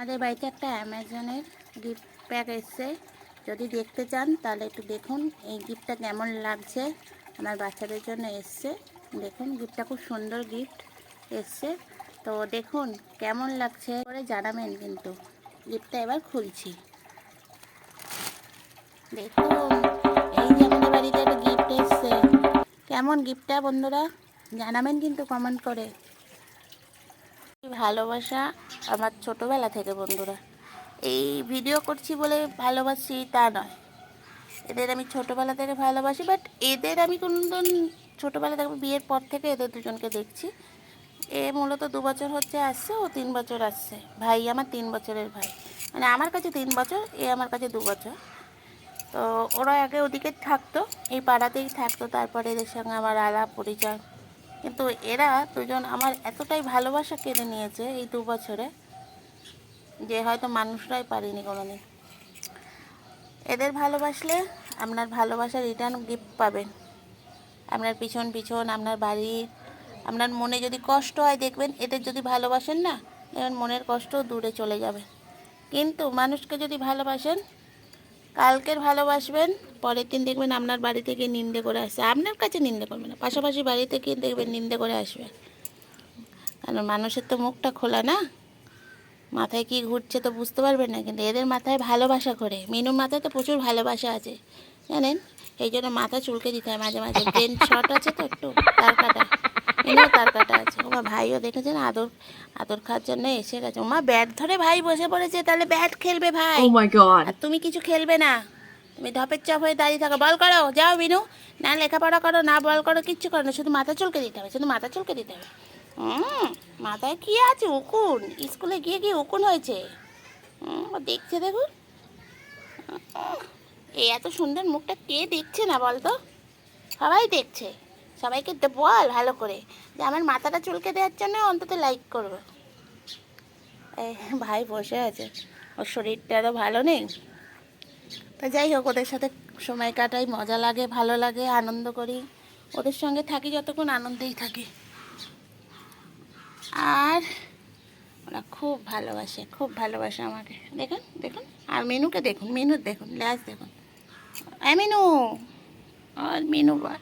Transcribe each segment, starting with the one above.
আমাদের বাড়িতে একটা অ্যামাজনের গিফট প্যাক এসছে। যদি দেখতে চান, তাহলে একটু দেখুন। এই গিফটটা কেমন লাগছে আমার বাচ্চাদের জন্য এসছে। দেখুন গিফটটা খুব সুন্দর গিফট এসছে। তো দেখুন, কেমন লাগছে করে জানাবেন কিন্তু। গিফটটা এবার খুলছি। দেখুন, এই যে আমাদের বাড়িতে একটা গিফট এসছে। কেমন গিফটটা বন্ধুরা? জানাবেন কিন্তু কমেন্ট করে। ভালোবাসা আমার ছোটোবেলা থেকে, বন্ধুরা। এই ভিডিও করছি বলে ভালোবাসি তা নয়। এদের আমি ছোটোবেলা থেকে ভালোবাসি বাট এদের আমি কোনোদিন ছোটোবেলা থেকে বিয়ের পর থেকে এদের দুজনকে দেখছি। এ মূলত দু বছর হচ্ছে আসছে, ও তিন বছর আসছে। ভাই আমার তিন বছরের ভাই। মানে আমার কাছে তিন বছর, এ আমার কাছে দু বছর। তো ওরা আগে ওদিকে থাকতো, এই পাড়াতেই থাকতো, তারপরে এদের সঙ্গে আমার আলাপ পরিচয়। কিন্তু এরা দুজন আমার এতটাই ভালোবাসা কেড়ে নিয়েছে এই দু বছরে যে হয়তো মানুষরাই পারিনি কোনোদিন। এদের ভালোবাসলে আপনার ভালোবাসা রিটার্ন গিফট পাবেন। আপনার পিছন পিছন, আপনার বাড়ির আপনার মনে যদি কষ্ট হয় দেখবেন এদের যদি ভালোবাসেন না, দেখবেন মনের কষ্ট দূরে চলে যাবে। কিন্তু মানুষকে যদি ভালোবাসেন কালকের ভালোবাসবেন পরের দিন দেখবেন আপনার বাড়ি থেকে নিন্দে করে আসছে। আপনার কাছে নিন্দে করবে না পাশাপাশি বাড়ি থেকে দেখবেন নিন্দে করে আসবে। কারণ মানুষের তো মুখটা খোলা না। মাথায় কি ঘুরছে তো বুঝতে পারবেন না কিন্তু এদের মাথায় ভালোবাসা করে মিনুর মাথায় তো প্রচুর ভালোবাসা আছে জানেন? এই জন্য মাথা চুলকে দিতে হয় মাঝে মাঝে। ব্রেন শর্ট আছে তো একটু তার ওমা ভাইও দেখেছেন? আদর আদর খাওয়ার জন্য এসে গেছে। মা ব্যাট ধরে ভাই বসে পড়েছে তাহলে ব্যাট খেলবে ভাই। Oh. আর তুমি কিছু খেলবে না। তুমি ধপের চাপ হয়ে দাঁড়িয়ে থাকো। বল করো যাও বিনু না লেখাপড়া করো না বল করো কিচ্ছু করো না। শুধু মাথা চুলকে দিতে হবে শুধু মাথা চুলকে দিতে হবে। হুম মাথায় কি আছে? উকুন। স্কুলে গিয়ে গিয়ে উকুন হয়েছে? হুম, দেখছে দেখুন। এই এত সুন্দর মুখটা কে দেখছে না বল তো সবাই দেখছে। সবাইকে বল ভালো করে। যে আমার মাথাটা চুলকে দেওয়ার জন্য অন্তত লাইক করবে। ভাই বসে আছে। ওর শরীরটা তো ভালো নেই? তা যাই হোক, ওদের সাথে সময় কাটাই, মজা লাগে, ভালো লাগে, আনন্দ করি। ওদের সঙ্গে থাকি যতক্ষণ আনন্দেই থাকি। আর ওরা খুব ভালোবাসে খুব ভালোবাসে আমাকে। দেখুন দেখুন। আর মেনুকে দেখুন, মেনুর দেখুন ল্যাস দেখুন। এই মিনু, আর মিনু বল।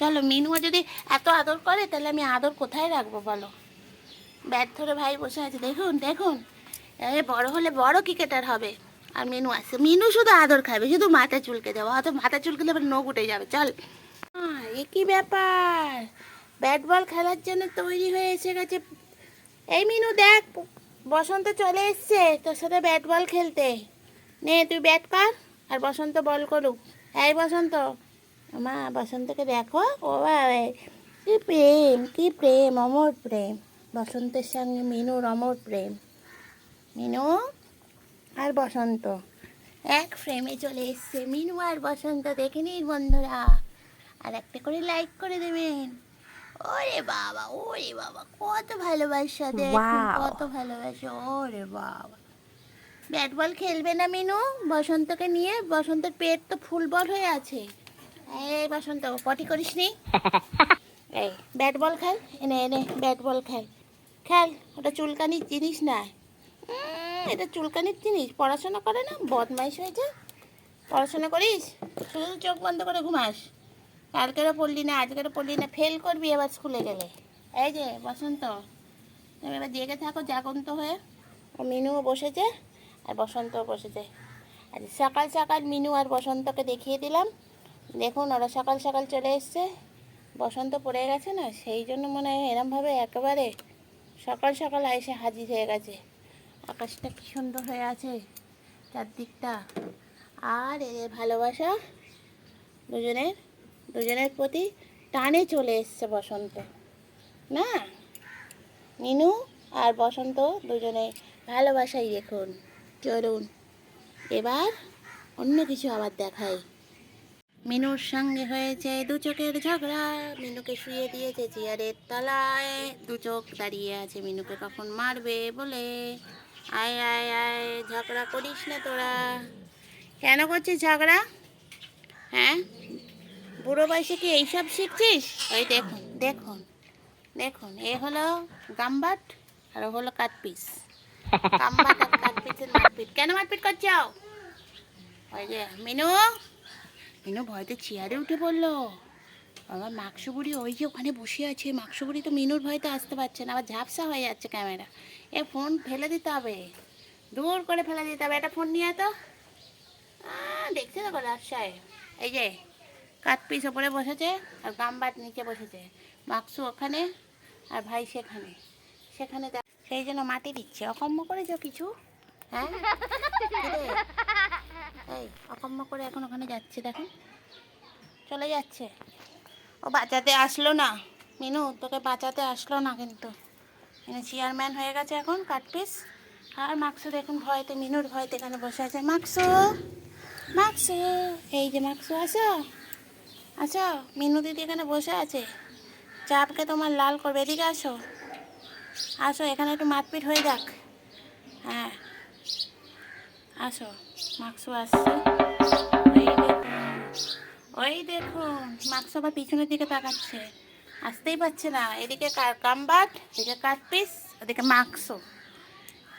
চলো মিনুও যদি এত আদর করে, তাহলে আমি আদর কোথায় রাখব বলো? ব্যাট ধরে ভাই বসে আছে, দেখুন দেখুন। এ বড় হলে বড় ক্রিকেটার হবে। আর মিনু আছে মিনু শুধু আদর খাবে, শুধু মাথা চুলকে যাব হয়তো মাথা চুলকে আবার নখ উঠে যাবে, চল। এ কি ব্যাপার? ব্যাট বল খেলার জন্য তৈরি হয়ে এসে গেছে। এই মিনু দেখ, বসন্ত চলে এসছে তোর সাথে ব্যাট বল খেলতে। নে, তুই ব্যাট কর আর বসন্ত বল করুক। এই বসন্ত মা বসন্তকে দেখো? ও বাবা কি প্রেম কি প্রেম অমর প্রেম। বসন্তের সঙ্গে মিনুর অমর প্রেম। মিনু আর বসন্ত। এক ফ্রেমে চলে এসছে মিনু আর বসন্ত। দেখে নিন বন্ধুরা। আর একটা করে লাইক করে দেবেন। ওরে বাবা ওরে বাবা কত ভালোবাসা দেখুন কত ভালোবাসা ওরে বাবা। ব্যাট বল খেলবে না মিনু? বসন্তকে নিয়ে বসন্তের পেট তো ফুল বল হয়ে আছে। এই বসন্ত পটি করিস নি? এই ব্যাট বল খেল। এনে এনে ব্যাট বল খেল। খেল ওটা চুলকানির জিনিস না। এটা চুলকানির জিনিস। পড়াশোনা করে না? বদমাইশ হয়েছে। পড়াশোনা করিস? শুধু চোখ বন্ধ করে ঘুমাস। কালকেরও পড়লি না আজকেরও পড়লি না। ফেল করবি এবার স্কুলে গেলে। এই যে বসন্ত। তুমি এবার জেগে থাকো জাগন্ত হয়ে। ও মিনুও বসেছে আর বসন্তও বসেছে। আর সকাল সকাল মিনু আর বসন্তকে দেখিয়ে দিলাম। দেখুন, ওরা সকাল সকাল চলে এসছে। বসন্ত পড়ে গেছে না, সেই জন্য মনে হয় এরমভাবে একেবারে সকাল সকাল এসে হাজির হয়ে গেছে। আকাশটা কি সুন্দর হয়ে আছে চারদিকটা। আর এদের ভালোবাসা দুজনের দুজনের প্রতি টানে চলে এসছে বসন্ত, না? মিনু আর বসন্ত দুজনে ভালোবাসাই দেখুন চলুন। এবার অন্য কিছু আবার দেখাই। মিনুর সঙ্গে হয়েছে দু চোখের ঝগড়া। মিনুকে শুয়ে দিয়েছে চেয়ারের তলায়। দু চোখ দাঁড়িয়ে আছে মিনুকে কখন মারবে বলে। আয় আয় আয় ঝগড়া করিস না তোরা। কেন করছিস ঝগড়া? হ্যাঁ? বুড়ো বয়সে কি এইসব শিখছিস? ওই দেখুন দেখুন দেখুন এ হলো গাম্বাট আর ও হলো কাঠপিস। গাম্বাট আর কাঠ কেন মারপিট করছ? ওই যে মিনু? মিনু ভয়তে চেয়ারে উঠে পড়ল। আমার মাকসুবুড়ি ওই যে ওখানে বসে আছে। মাকসুবুড়ি তো মিনুর ভয়তে আসতে পারছে না, আবার ঝাপসা হয়ে যাচ্ছে ক্যামেরা। এ ফোন ফেলে দিতে হবে। দূর করে ফেলে দিতে হবে। একটা ফোন নিয়ে তো। দেখছে তো রাজশাহী এই যে, কাঠ পিস ওপরে বসেছে আর গামবাট নিচে বসেছে। মাকসু ওখানে আর ভাই সেখানে। সেখানে সেই জন্য মাটি দিচ্ছে। অকম্ম করেছ কিছু? হ্যাঁ? এই অকম্ম করে এখন ওখানে যাচ্ছে, দেখো। চলে যাচ্ছে। ও বাঁচাতে আসলো না। মিনু, তোকে বাঁচাতে আসলো না কিন্তু। মিনু চেয়ারম্যান হয়ে গেছে এখন কাটপিস আর মাকসু দেখুন, ভয়তে, মিনুর ভয়তে এখানে বসে আছে। মাকসু মাকসু, এই যে মাকসু, আসো। আসো, মিনু দিদি এখানে বসে আছে। চাপকে তোমার লাল করবে, এদিকে আসো। আসো, এখানে একটু মারপিট হয়ে যাক। হ্যাঁ। আসো মাকসু আসছে। ওই দেখুন, মাকসু আবার পিছনের দিকে তাকাচ্ছে। আসতেই পারছে না। এদিকে কামবাট, এদিকে কাটপিস ওদিকে মাকসু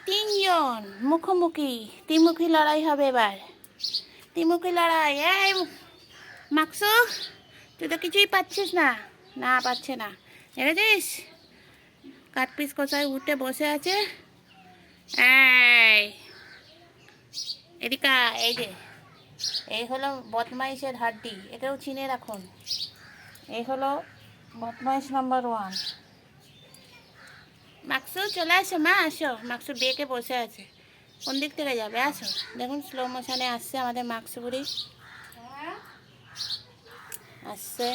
তিনজন, মুখোমুখি। ত্রিমুখী লড়াই হবে এবার। ত্রিমুখী লড়াই, এই মাকসু, তুই তো কিছুই পাচ্ছিস না। না, পাচ্ছে না। দেখেছিস কাঠপিস কোথায় উঠে বসে আছে? এই এদিকা এই যে। এই হলো বদমাইশের হাড্ডি এটাও চিনে রাখুন। এই হলো বদমাইশ নাম্বার ওয়ান। মাকসু, চলে আসো, মা, আসো। মাকসু বেঁকে বসে আছে। কোন দিক থেকে যাবে? আসো। দেখুন স্লো মোশনে আসছে আমাদের মাকসু বুড়ি। আসছে।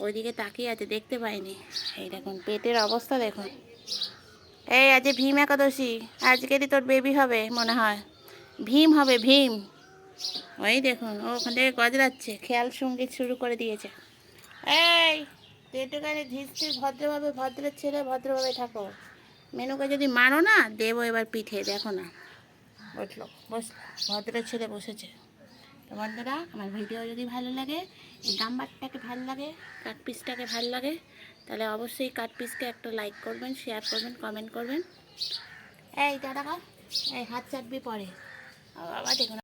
ওইদিকে তাকিয়ে আছে, দেখতে পাইনি। এই দেখুন, পেটের অবস্থা দেখুন। এই, আজ ভীম একাদশী। আজকেরই তোর বেবি হবে, মনে হয়। ভীম হবে, ভীম। ওই দেখুন, ও ওখান থেকে গজরাচ্ছে, খেয়াল সংগীত শুরু করে দিয়েছে। এই একটুখানি ধীর ভদ্রভাবে ভদ্রের ছেলে, ভদ্রভাবে থাকো মেনুকে যদি মারো না, দেবো এবার পিঠে, দেখো না। বসল বসল ভদ্রের ছেলে বসেছে। তো বন্ধুরা, আমার ভিডিও যদি ভালো লাগে, এই নাম্বারটাকে ভালো লাগে, কাট পিসটাকে ভালো লাগে, তাহলে অবশ্যই কাট পিসকে একটা লাইক করবেন, শেয়ার করবেন, কমেন্ট করবেন। এই দাদা এই হাত চাটবি পরে। বাবা দেখুন